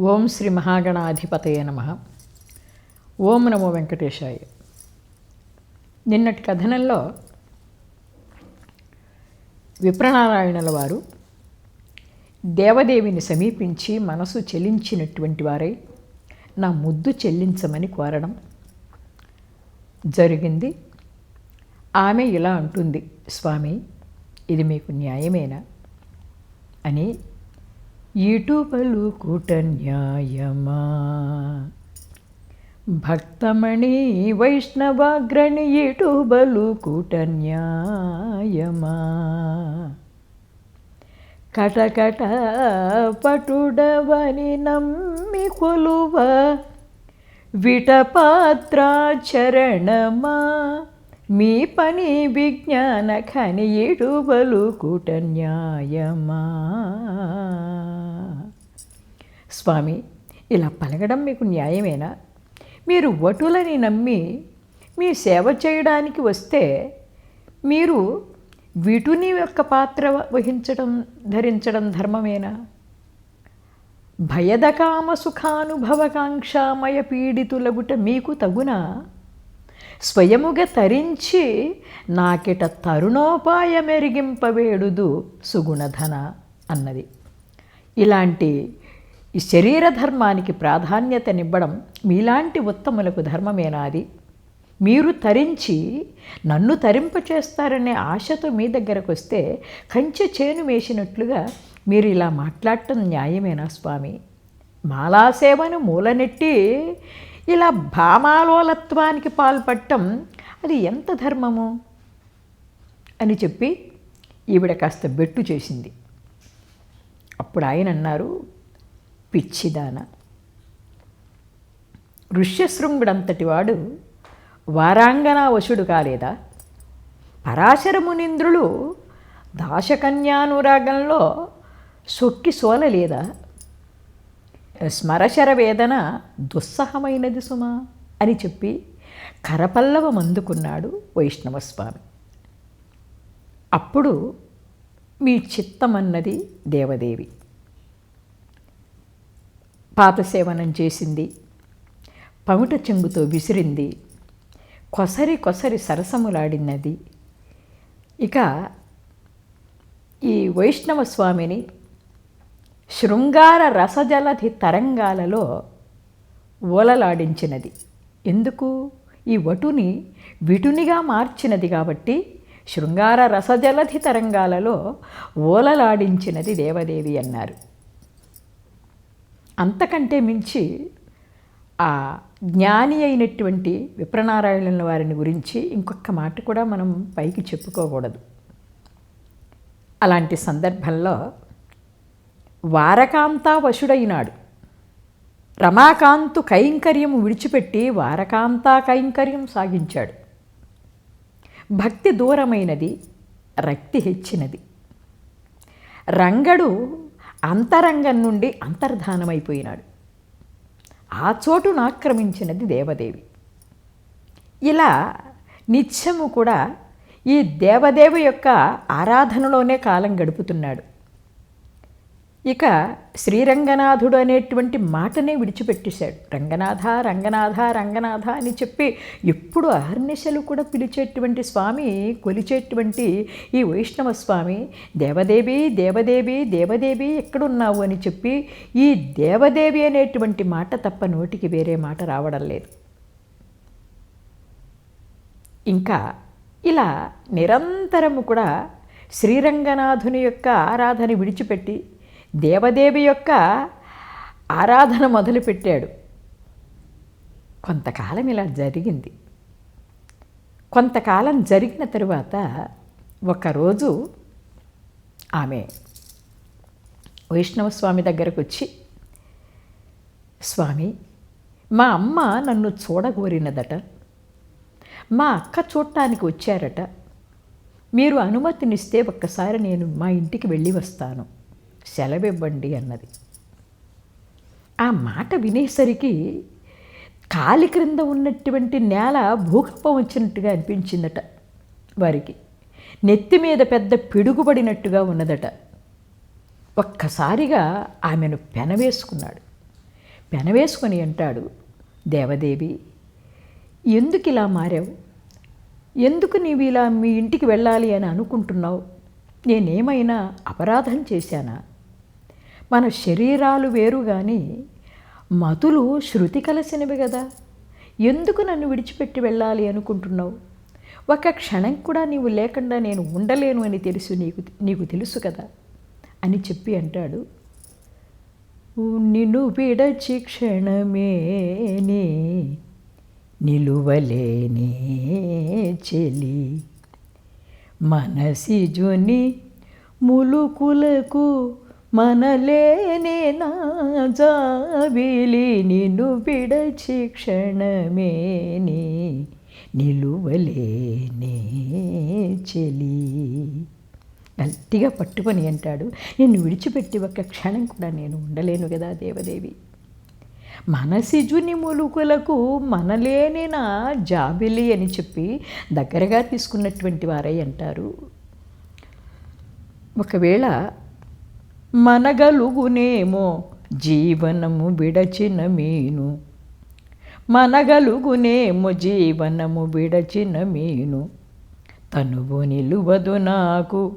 ఓం శ్రీ మహాగణాధిపతయ నమ. ఓం నమో వెంకటేశాయ. నిన్నటి కథనంలో విప్రనారాయణుల వారు దేవదేవిని సమీపించి మనసు చెలించినటువంటి వారై నా ముద్దు చెల్లించమని కోరడం జరిగింది. ఆమె ఇలా అంటుంది స్వామి ఇది మీకు న్యాయమేనా? అని ఇటు పలుకుట న్యాయమా భక్తమణి వైష్ణవాగ్రణి ఇటు బలుకుట న్యాయమా కటకట పటుడవని నమ్మి కొలువ విటపాత్రాచరణమా? మీ పని విజ్ఞాన ఖని ఖనియుడు బలుకుట న్యాయమా స్వామి ఇలా పలగడం మీకు న్యాయమేనా? మీరు వటులని నమ్మి మీ సేవ చేయడానికి వస్తే మీరు వీటుని యొక్క పాత్ర వహించడం ధరించడం ధర్మమేనా? భయదకామ సుఖానుభవకాంక్షామయ పీడితులగుట మీకు తగునా? స్వయముగా తరించి నాకిట తరుణోపాయమెరిగింపవేడుదు సుగుణధన అన్నది. ఇలాంటి ఈ శరీర ధర్మానికి ప్రాధాన్యతనివ్వడం మీలాంటి ఉత్తములకు ధర్మమేనాది మీరు తరించి నన్ను తరింపచేస్తారనే ఆశతో మీ దగ్గరకు వస్తే కంచె చేను వేసినట్లుగా మీరు ఇలా మాట్లాడటం న్యాయమేనా స్వామి? మాలాసేవను మూలనెట్టి ఇలా భామాలోలత్వానికి పాల్పడటం అది ఎంత ధర్మము? అని చెప్పి ఈవిడ కాస్త బెట్టు చేసింది. అప్పుడు ఆయన అన్నారు పిచ్చిదాన. ఋష్యశృంగుడంతటి వాడు వారాంగనా వశుడు కాలేదా? పరాశరమునింద్రులు దాశకన్యానురాగంలో సొక్కి సోలలేదా? స్మరశర వేదన దుస్సహమైనది సుమా అని చెప్పి కరపల్లవం అందుకున్నాడు వైష్ణవస్వామి. అప్పుడు మీ చిత్తమన్నది దేవదేవి. పాతసేవనం చేసింది. పమిట చెంగుతో విసిరింది. కొసరి కొసరి సరసములాడినది. ఇక ఈ వైష్ణవ స్వామిని శృంగార రసజలధి తరంగాలలో ఓలలాడించినది. ఎందుకు? ఈ వటుని విటునిగా మార్చినది కాబట్టి శృంగార రసజలధి తరంగాలలో ఓలలాడించినది దేవదేవి అన్నారు. అంతకంటే మించి ఆ జ్ఞాని అయినటువంటి విప్రనారాయణుల వారిని గురించి ఇంకొక మాట కూడా మనం పైకి చెప్పుకోకూడదు. అలాంటి సందర్భంలో వారకాంతా వశుడైనాడు. రమాకాంతు కైంకర్యము విడిచిపెట్టి వారకాంతా కైంకర్యం సాగించాడు. భక్తి దూరమైనది రక్తి హెచ్చినది. రంగడు అంతరంగం నుండి అంతర్ధానమైపోయినాడు. ఆ చోటును ఆక్రమించినది దేవదేవి. ఇలా నిత్యము కూడా ఈ దేవదేవి యొక్క ఆరాధనలోనే కాలం గడుపుతున్నాడు. ఇక శ్రీరంగనాథుడు అనేటువంటి మాటనే విడిచిపెట్టేశాడు. రంగనాథ రంగనాథ రంగనాథ అని చెప్పి ఎప్పుడు అహర్నిశలు కూడా పిలిచేటువంటి స్వామి కొలిచేటువంటి ఈ వైష్ణవ స్వామి దేవదేవి దేవదేవి దేవదేవి ఎక్కడున్నావు అని చెప్పి ఈ దేవదేవి అనేటువంటి మాట తప్ప నోటికి వేరే మాట రావడం లేదు. ఇంకా ఇలా నిరంతరము కూడా శ్రీరంగనాథుని యొక్క ఆరాధన విడిచిపెట్టి దేవదేవి యొక్క ఆరాధన మొదలుపెట్టాడు. కొంతకాలం ఇలా జరిగింది. కొంతకాలం జరిగిన తరువాత ఒకరోజు ఆమె వైష్ణవ స్వామి దగ్గరకు వచ్చి స్వామి మా అమ్మ నన్ను చూడగోరినదట. మా అక్క చూడటానికి వచ్చారట. మీరు అనుమతినిస్తే ఒక్కసారి నేను మా ఇంటికి వెళ్ళి వస్తాను. సెలవివ్వండి అన్నది. ఆ మాట వినేసరికి కాలి క్రింద ఉన్నటువంటి నేల భూకంపం వచ్చినట్టుగా అనిపించిందట వారికి. నెత్తి మీద పెద్ద పిడుగుపడినట్టుగా ఉన్నదట. ఒక్కసారిగా ఆమెను పెనవేసుకున్నాడు. పెనవేసుకొని అంటాడు దేవదేవి ఎందుకు ఇలా మారావు? ఎందుకు నీవు ఇలా మీ ఇంటికి వెళ్ళాలి అని అనుకుంటున్నావు? నేనేమైనా అపరాధం చేశానా? మన శరీరాలు వేరు కానీ మతులు శృతి కలిసినవి కదా ఎందుకు నన్ను విడిచిపెట్టి వెళ్ళాలి అనుకుంటున్నావు? ఒక క్షణం కూడా నీవు లేకుండా నేను ఉండలేను అని తెలుసు నీకు నీకు తెలుసు కదా? అని చెప్పి అంటాడు. నిన్ను విడచి క్షణమేనే నిలువలేనే చెలి. మనసి మనసిజుని ములుకులకు మనలేనే నా జాబిలి నిన్ను విడచి క్షణమేనే నిలువలేనే చెలి. గట్టిగా పట్టుకొని అంటాడు. నిన్ను విడిచిపెట్టి ఒక్క క్షణం కూడా నేను ఉండలేను కదా దేవదేవి. మనసిజుని ములుకులకు మనలేని నా జాబిలి అని చెప్పి దగ్గరగా తీసుకున్నటువంటి వారై అంటారు. ఒకవేళ మనగలుగునేమో జీవనము విడచిన మీను. మనగలుగునేమో జీవనము విడచిన మీను. తనువు నిలువదు నాకు.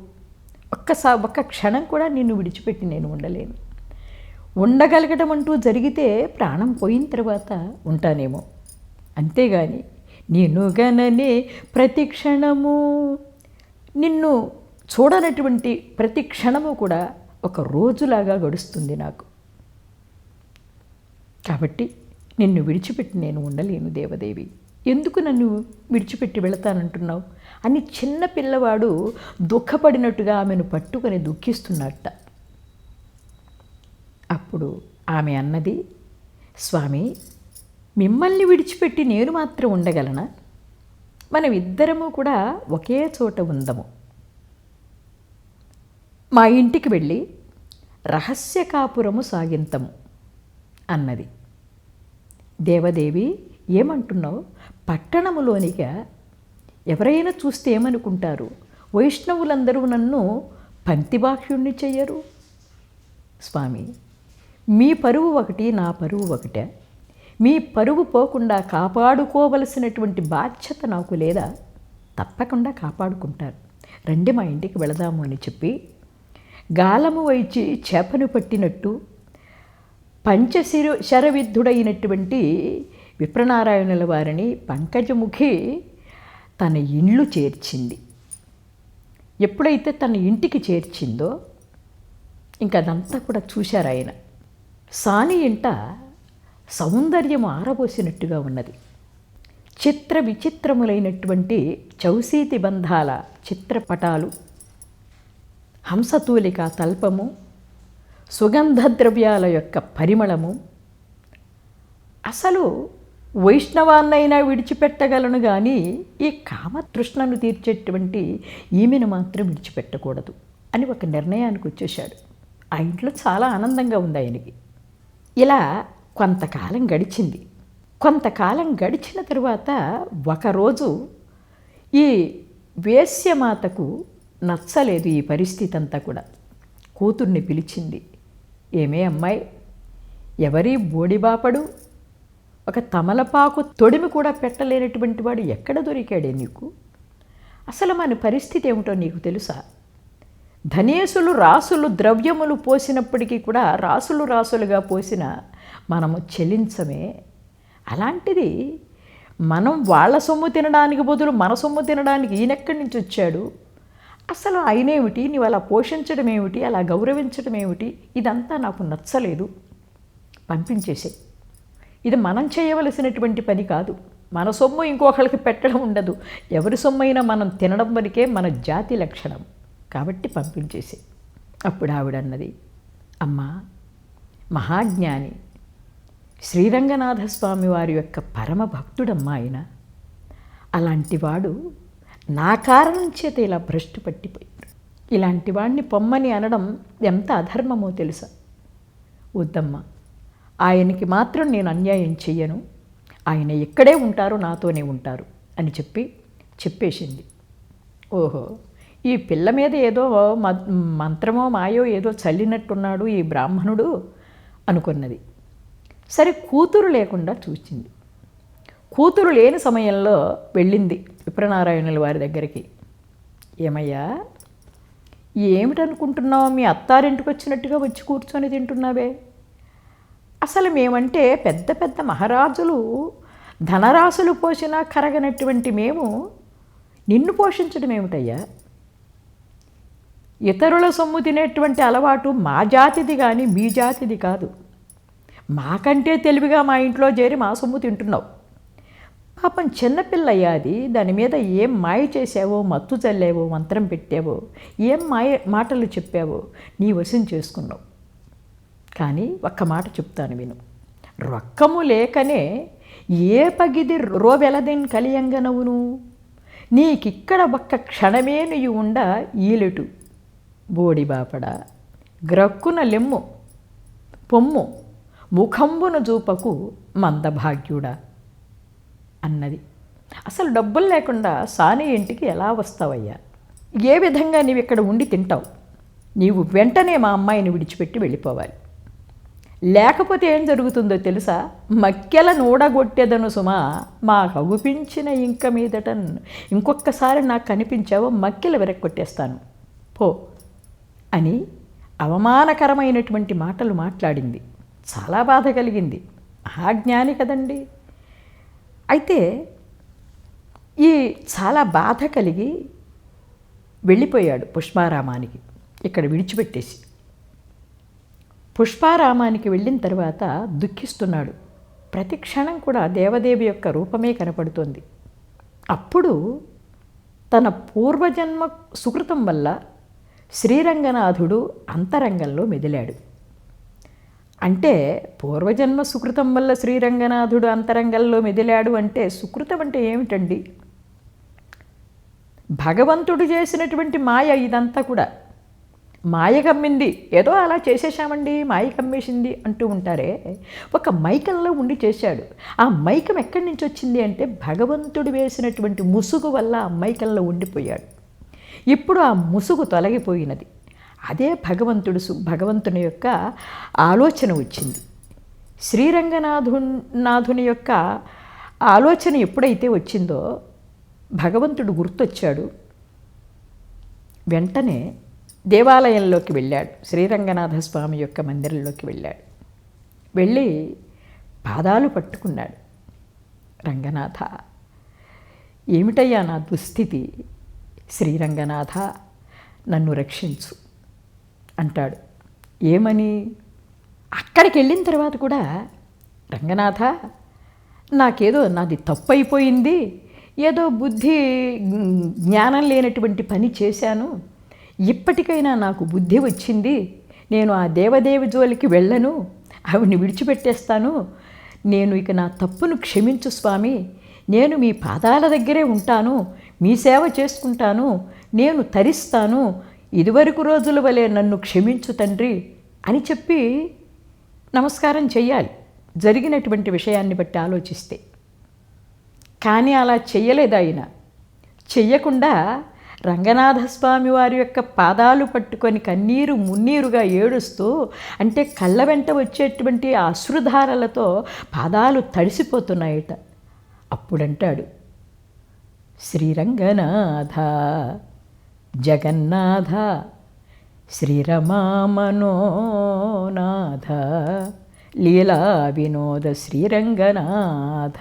ఒక్కసా ఒక్క క్షణం కూడా నిన్ను విడిచిపెట్టి నేను ఉండలేను. ఉండగలగడం అంటూ జరిగితే ప్రాణం పోయిన తర్వాత ఉంటానేమో. అంతేగాని నేను గననే ప్రతి క్షణము నిన్ను చూడనటువంటి ప్రతి క్షణము కూడా ఒక రోజులాగా గడుస్తుంది నాకు. కాబట్టి నిన్ను విడిచిపెట్టి నేను ఉండలేను దేవదేవి. ఎందుకు నన్ను విడిచిపెట్టి వెళతానంటున్నావు? అని చిన్న పిల్లవాడు దుఃఖపడినట్టుగా ఆమెను పట్టుకొని దుఃఖిస్తున్నట్ట అప్పుడు ఆమె అన్నది స్వామి మిమ్మల్ని విడిచిపెట్టి నేను మాత్రం ఉండగలనా? మనం ఇద్దరము కూడా ఒకే చోట ఉందము. మా ఇంటికి వెళ్ళి రహస్య కాపురము సాగింతము అన్నది. దేవదేవి ఏమంటున్నావు? పట్టణములోనిగా ఎవరైనా చూస్తే ఏమనుకుంటారు? వైష్ణవులందరూ నన్ను పంక్తిబాహ్యుణ్ణి చెయ్యరు? స్వామి మీ పరువు ఒకటి నా పరువు ఒకటే. మీ పరువు పోకుండా కాపాడుకోవలసినటువంటి బాధ్యత నాకు లేదా? తప్పకుండా కాపాడుకుంటారు. రండి మా ఇంటికి వెళదాము అని చెప్పి గాలము వైచి చేపను పట్టినట్టు పంచశిరు శరవిద్ధుడైనటువంటి విప్రనారాయణుల వారిని పంకజముఖి తన ఇండ్లు చేర్చింది. ఎప్పుడైతే తన ఇంటికి చేర్చిందో ఇంకా అదంతా కూడా చూశారు ఆయన. సాని ఇంట సౌందర్యం ఆరబోసినట్టుగా ఉన్నది. చిత్ర విచిత్రములైనటువంటి చౌసీతి బంధాల చిత్రపటాలు హంసతూలిక తల్పము సుగంధ ద్రవ్యాల యొక్క పరిమళము. అసలు వైష్ణవాన్నైనా విడిచిపెట్టగలను కానీ ఈ కామతృష్ణను తీర్చేటువంటి ఈమెను మాత్రం విడిచిపెట్టకూడదు అని ఒక నిర్ణయానికి వచ్చేశాడు. ఆ ఇంట్లో చాలా ఆనందంగా ఉంది ఆయనకి. ఇలా కొంతకాలం గడిచింది. కొంతకాలం గడిచిన తరువాత ఒకరోజు ఈ వేశ్యమాతకు నచ్చలేదు ఈ పరిస్థితి అంతా కూడా. కూతుర్ని పిలిచింది. ఏమే అమ్మాయి? ఎవరి బోడిబాపడు? ఒక తమలపాకు తొడిమి కూడా పెట్టలేనటువంటి వాడు ఎక్కడ దొరికాడే నీకు? అసలు మన పరిస్థితి ఏమిటో నీకు తెలుసా? ధనేసులు రాసులు ద్రవ్యములు పోసినప్పటికీ కూడా రాసులు రాసులుగా పోసిన మనము చెలించమే. అలాంటిది మనం వాళ్ళ సొమ్ము తినడానికి బదులు మన సొమ్ము తినడానికి ఈయనెక్కడి నుంచి వచ్చాడు? అసలు ఆయనేమిటి నీవు అలా పోషించడం ఏమిటి అలా గౌరవించడం ఏమిటి ఇదంతా నాకు నచ్చలేదు. పంపించేసే ఇది మనం చేయవలసినటువంటి పని కాదు. మన సొమ్ము ఇంకొకరికి పెట్టడం ఉండదు. ఎవరి సొమ్ము అయినా మనం తినడం వరకే మన జాతి లక్షణం. కాబట్టి పంపించేసే అప్పుడు ఆవిడన్నది అమ్మా మహాజ్ఞాని శ్రీరంగనాథ స్వామి వారి యొక్క పరమ భక్తుడమ్మా ఆయన. అలాంటి వాడు నా కారణం చేత ఇలా భ్రష్టు పట్టిపోయాడు. ఇలాంటి వాడిని పొమ్మని అనడం ఎంత అధర్మమో తెలుసా? వద్దమ్మ ఆయనకి మాత్రం నేను అన్యాయం చెయ్యను. ఆయన ఎక్కడే ఉంటారో నాతోనే ఉంటారు అని చెప్పి చెప్పేసింది. ఓహో ఈ పిల్ల మీద ఏదో మ- మంత్రమో మాయో ఏదో చల్లినట్టున్నాడు ఈ బ్రాహ్మణుడు అనుకున్నది. సరే కూతురు లేకుండా చూసింది. కూతురు లేని సమయంలో వెళ్ళింది. విప్రనారాయణుల వారి దగ్గరికి. ఏమయ్యా? ఏమిటనుకుంటున్నావు? మీ అత్తారింటికి వచ్చినట్టుగా వచ్చి కూర్చొని తింటున్నావే. అసలు మేమంటే పెద్ద పెద్ద మహారాజులు. ధనరాశులు పోసినా కరగనటువంటి మేము. నిన్ను పోషించడం ఏమిటయ్యా? ఇతరుల సొమ్ము తినేటువంటి అలవాటు మా జాతిది కానీ మీ జాతిది కాదు. మాకంటే తెలివిగా మా ఇంట్లో చేరి మా సొమ్ము తింటున్నావు. పాపం చిన్నపిల్లయ్యా అది దాని మీద ఏం మాయ చేసావో మత్తు చల్లావో మంత్రం పెట్టావో ఏం మాయ మాటలు చెప్పావో నీ వశం చేసుకున్నావు. కానీ ఒక్క మాట చెప్తాను విను. రొక్కము లేకనే ఏ పగిది రోవెలదిన్ కలియంగనవును? నీకిక్కడ ఒక్క క్షణమే నువ్వు ఉండ ఈలెటు. బోడిబాపడ గ్రక్కున లెమ్ము పొమ్ము ముఖంబున చూపకు మందభాగ్యుడా. అన్నది. అసలు డబ్బులు లేకుండా సాని ఇంటికి ఎలా వస్తావయ్యా? ఏ విధంగా నీవు ఇక్కడ ఉండి తింటావు? నీవు వెంటనే మా అమ్మాయిని విడిచిపెట్టి వెళ్ళిపోవాలి. లేకపోతే ఏం జరుగుతుందో తెలుసా? మక్కెల నూడగొట్టేదను సుమా మా కగుపించిన ఇంక మీదట ఇంకొకసారి నాకు కనిపించావో మక్కెల విరక్కొట్టేస్తాను పో అని అవమానకరమైనటువంటి మాటలు మాట్లాడింది. చాలా బాధ కలిగింది. ఆ జ్ఞాని కదండి. అయితే ఈ చాలా బాధ కలిగి వెళ్ళిపోయాడు పుష్పారామానికి ఇక్కడ విడిచిపెట్టేసి. పుష్పారామానికి వెళ్ళిన తర్వాత దుఃఖిస్తున్నాడు. ప్రతి క్షణం కూడా దేవదేవి యొక్క రూపమే కనపడుతోంది. అప్పుడు తన పూర్వజన్మ సుకృతం వల్ల శ్రీరంగనాథుడు అంతరంగంలో మెదిలాడు. అంటే పూర్వజన్మ సుకృతం వల్ల శ్రీరంగనాథుడు అంతరంగంలో మెదిలాడు అంటే సుకృతం అంటే ఏమిటండి? భగవంతుడు చేసినటువంటి మాయ ఇదంతా కూడా. మాయ కమ్మింది. ఏదో అలా చేసేసామండి మాయ కమ్మేసింది అంటూ ఉంటారే. ఒక మైకంలో ఉండి చేశాడు. ఆ మైకం ఎక్కడి నుంచి వచ్చింది అంటే భగవంతుడు వేసినటువంటి ముసుగు వల్ల ఆ మైకంలో ఉండిపోయాడు. ఇప్పుడు ఆ ముసుగు తొలగిపోయినది. అదే భగవంతుడు భగవంతుని యొక్క ఆలోచన వచ్చింది. శ్రీరంగనాథు నాథుని యొక్క ఆలోచన ఎప్పుడైతే వచ్చిందో భగవంతుడు గుర్తొచ్చాడు. వెంటనే దేవాలయంలోకి వెళ్ళాడు. శ్రీరంగనాథ స్వామి యొక్క మందిరంలోకి వెళ్ళాడు. వెళ్ళి పాదాలు పట్టుకున్నాడు. రంగనాథ ఏమిటయ్యా నా దుస్థితి? శ్రీరంగనాథ నన్ను రక్షించు. అంటాడు. ఏమని? అక్కడికి వెళ్ళిన తర్వాత కూడా రంగనాథ నాకేదో నాది తప్పు అయిపోయింది ఏదో బుద్ధి జ్ఞానం లేనటువంటి పని చేశాను ఇప్పటికైనా నాకు బుద్ధి వచ్చింది నేను ఆ దేవదేవి జోలికి వెళ్ళను ఆవిడ్ని విడిచిపెట్టేస్తాను నేను ఇక నా తప్పును క్షమించు స్వామి నేను మీ పాదాల దగ్గరే ఉంటాను మీ సేవ చేసుకుంటాను నేను తరిస్తాను ఇదివరకు రోజుల వలె నన్ను క్షమించు తండ్రి అని చెప్పి నమస్కారం చెయ్యాలి. జరిగినటువంటి విషయాన్ని బట్టి ఆలోచిస్తే. కానీ అలా చెయ్యలేదు ఆయన. చెయ్యకుండా రంగనాథస్వామి వారి యొక్క పాదాలు పట్టుకొని కన్నీరు మున్నీరుగా ఏడుస్తూ అంటే కళ్ళ వెంట వచ్చేటువంటి అశ్రుధారలతో పాదాలు తడిసిపోతున్నాయట. అప్పుడంటాడు శ్రీరంగనాథ జగన్నాథ శ్రీరమామనోనాథ లీలా వినోద శ్రీరంగనాథ.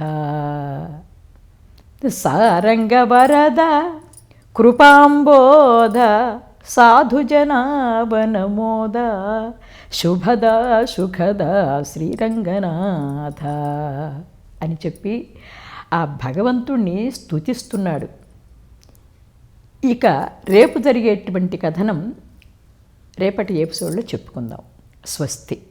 సారంగ వరద కృపాంబోధ సాధుజనాభనమోద శుభద సుఖద శ్రీరంగనాథ అని చెప్పి ఆ భగవంతుణ్ణి స్తుతిస్తున్నాడు. ఇక రేపు జరిగేటువంటి కథనం రేపటి ఎపిసోడ్లో చెప్పుకుందాం. స్వస్తి.